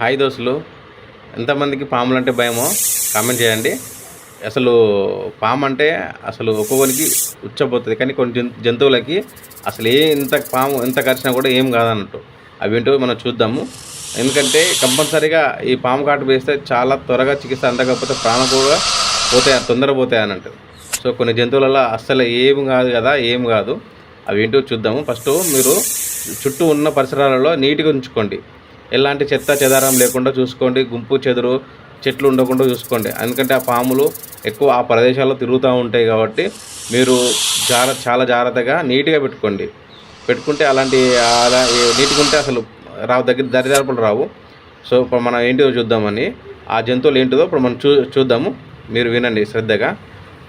Hi దోస్తులు. ఎంతమందికి పాములు అంటే భయమో కామెంట్ చేయండి. అసలు పాము అంటే అసలు ఒక్కొక్కరికి ఉచ్చబోతుంది. కానీ కొన్ని జంతు జంతువులకి అసలు ఏ ఇంత పాము ఎంత కరిచినా కూడా ఏం కాదన్నట్టు. అవి ఏంటో మనం చూద్దాము. ఎందుకంటే కంపల్సరీగా ఈ పాము కాటు వేస్తే చాలా త్వరగా చికిత్స అందకపోతే ప్రాణం కూడా పోతాయి తొందర పోతాయి అన్నట్టు సో కొన్ని జంతువులలో అస్సలు ఏం కాదు కదా ఏం కాదు. అవి ఏంటో చూద్దాము. ఫస్ట్ మీరు చుట్టూ ఉన్న పరిసరాలలో నీట్గా ఉంచుకోండి. ఎలాంటి చెత్త చెదారం లేకుండా చూసుకోండి గుంపు చెదురు చెట్లు ఉండకుండా చూసుకోండి. ఎందుకంటే ఆ పాములు ఎక్కువ ఆ ప్రదేశాల్లో తిరుగుతూ ఉంటాయి కాబట్టి మీరు జాగ్ర చాలా జాగ్రత్తగా నీట్గా పెట్టుకోండి. పెట్టుకుంటే అలాంటి అలా నీట్గా ఉంటే అసలు రావు దగ్గర దరిదాపులు రావు. సో ఇప్పుడు మనం ఏంటిదో చూద్దామని ఆ జంతువులు ఏంటిదో ఇప్పుడు మనం చూ చూద్దాము. మీరు వినండి శ్రద్ధగా.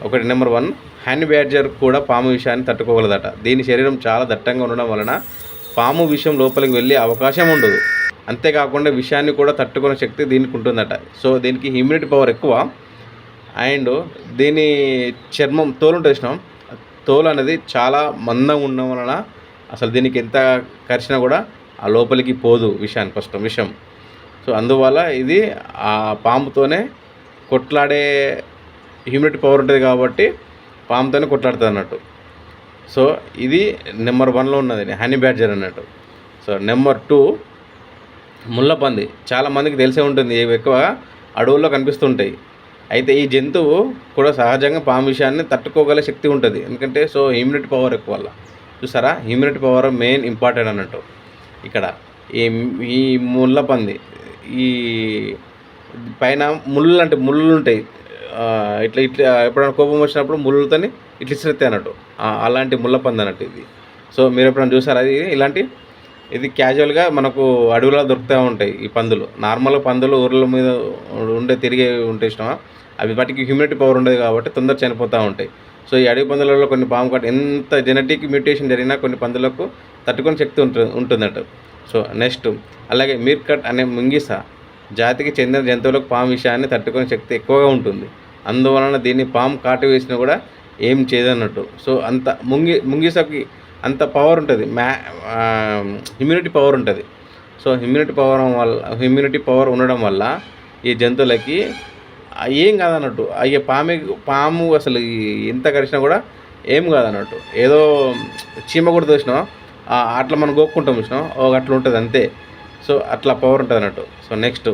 ఒకటి నెంబర్ వన్ హ్యాండ్ బ్యాడ్జర్ కూడా పాము విషయాన్ని తట్టుకోగలదట. దీని శరీరం చాలా దట్టంగా ఉండడం వలన పాము విషయం లోపలికి వెళ్ళే అవకాశం ఉండదు. అంతేకాకుండా విషయాన్ని కూడా తట్టుకునే శక్తి దీనికి ఉంటుందట సో దీనికి ఇమ్యూనిటీ పవర్ ఎక్కువ. అండ్ దీని చర్మం తోలు ఉంటుంది ఇష్టం తోలు అనేది చాలా మందంగా ఉండడం వలన అసలు దీనికి ఎంత కరిచినా కూడా ఆ లోపలికి పోదు విషయాన్ని ఫస్ట్ విషయం సో అందువల్ల ఇది ఆ పాముతోనే కొట్లాడే హ్యూమిడిటీ పవర్ ఉంటుంది కాబట్టి పాముతోనే కొట్లాడుతుంది అన్నట్టు సో ఇది నెంబర్ వన్లో ఉన్నది హనీ బ్యాడ్జర్ అన్నట్టు. సో నెంబర్ టూ ముళ్ళపంది చాలామందికి తెలిసే ఉంటుంది. ఇవి ఎక్కువ అడవుల్లో కనిపిస్తుంటాయి. అయితే ఈ జంతువు కూడా సహజంగా పాము విషయాన్ని తట్టుకోగల శక్తి ఉంటుంది. ఎందుకంటే సో ఇమ్యూనిటీ పవర్ ఎక్కువ వల్ల చూసారా? ఇమ్యూనిటీ పవర్ మెయిన్ ఇంపార్టెంట్ అన్నట్టు. ఇక్కడ ఈ ఈ ముళ్ళపంది ఈ పైన ముళ్ళు అంటే ముళ్ళు ఉంటాయి. ఇట్లా ఇట్లా ఎప్పుడైనా కోపం వచ్చినప్పుడు ముళ్ళతోని ఇట్లా ఇసిరెత్తాయి అన్నట్టు. అలాంటి ముళ్ళపంది అన్నట్టు ఇది. సో మీరు ఎప్పుడైనా చూసారా ఇది? ఇలాంటి ఇది క్యాజువల్గా మనకు అడవిలో దొరుకుతూ ఉంటాయి ఈ పందులు. నార్మల్ పందులు ఊర్ల మీద ఉండే తిరిగే ఉంటే ఇష్టమా? అవి వాటికి హ్యూమిడిటీ పవర్ ఉండదు కాబట్టి తొందర చనిపోతూ ఉంటాయి. సో ఈ అడవి పందులలో కొన్ని పాము కట్ ఎంత జెనెటిక్ మ్యూటేషన్ జరిగినా కొన్ని పందులకు తట్టుకొని శక్తి ఉంటుంది ఉంటుందట. సో నెక్స్ట్ అలాగే మీర్కట్ అనే ముంగిస జాతికి చెందిన జంతువులకు పాము విషయాన్ని తట్టుకునే శక్తి ఎక్కువగా ఉంటుంది. అందువలన దీన్ని పాము కాటు వేసినా కూడా ఏం చేయదన్నట్టు. సో అంత ముంగి ముంగిసకి అంత పవర్ ఉంటుంది. మ్యా ఇమ్యూనిటీ పవర్ ఉంటుంది. సో ఇమ్యూనిటీ పవర్ వల్ల ఇమ్యూనిటీ పవర్ ఉండడం వల్ల ఈ జంతువులకి ఏం కాదన్నట్టు అయ్యే పామి పాము అసలు ఎంత కరిచినా కూడా ఏం కాదన్నట్టు. ఏదో చీమ కూడా చూసినాం అట్లా మనం గోక్కుంటాం చూసినాం ఒక అట్లా ఉంటుంది అంతే. సో అట్లా పవర్ ఉంటుంది అన్నట్టు. సో నెక్స్ట్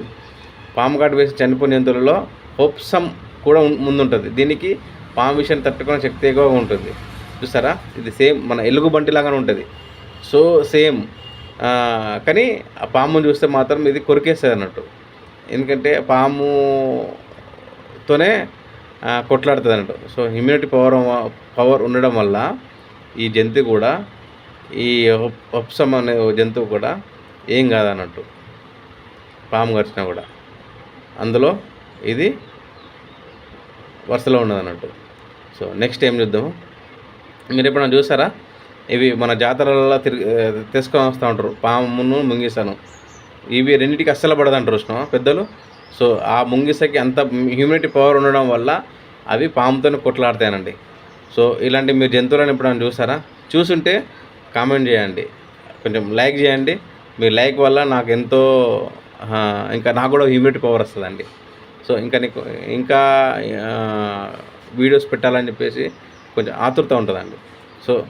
పాము కాటు వేసి చనిపోయిన జంతువులలో హోప్సమ్ కూడా ముందుంటుంది. దీనికి పాము విషయాన్ని తట్టుకునే శక్తి ఎక్కువగా ఉంటుంది. చూసారా ఇది సేమ్ మన ఎలుగు బంటి లాగానే ఉంటుంది. So same. కానీ ఆ పాముని చూస్తే మాత్రం ఇది కొరికేస్తుంది అన్నట్టు ఎందుకంటే పాముతోనే కొట్లాడుతుంది అన్నట్టు సో ఇమ్యూనిటీ పవర్ పవర్ ఉండడం వల్ల ఈ జంతు కూడా ఈ హొప్సమ్ అనే జంతువు కూడా ఏం కాదన్నట్టు. పాము కరిచినా కూడా. అందులో ఇది వరుసలో ఉన్నది అన్నట్టు సో నెక్స్ట్ ఏం చూద్దాము? మీరు ఎప్పుడైనా చూసారా? ఇవి మన జాతరలలో తిరిగి తీసుకొని వస్తూ ఉంటారు. పామును ముంగిసను. ఇవి రెండింటికి అస్సలు పడదంటారు కృష్ణ పెద్దలు? సో ఆ ముంగిసకి అంత హ్యూమిడిటీ పవర్ ఉండడం వల్ల అవి పాముతోనే కొట్లాడతాయనండి. సో ఇలాంటి మీరు జంతువులను ఎప్పుడైనా చూసారా? చూసుంటే కామెంట్ చేయండి. కొంచెం లైక్ చేయండి. మీ లైక్ వల్ల నాకు ఎంతో ఇంకా నాకు కూడా హ్యూమిడిటీ పవర్ వస్తుందండి. సో ఇంకా నీకు ఇంకా వీడియోస్ పెట్టాలని చెప్పేసి కొంచెం ఆతృత ఉంటుందండి. సో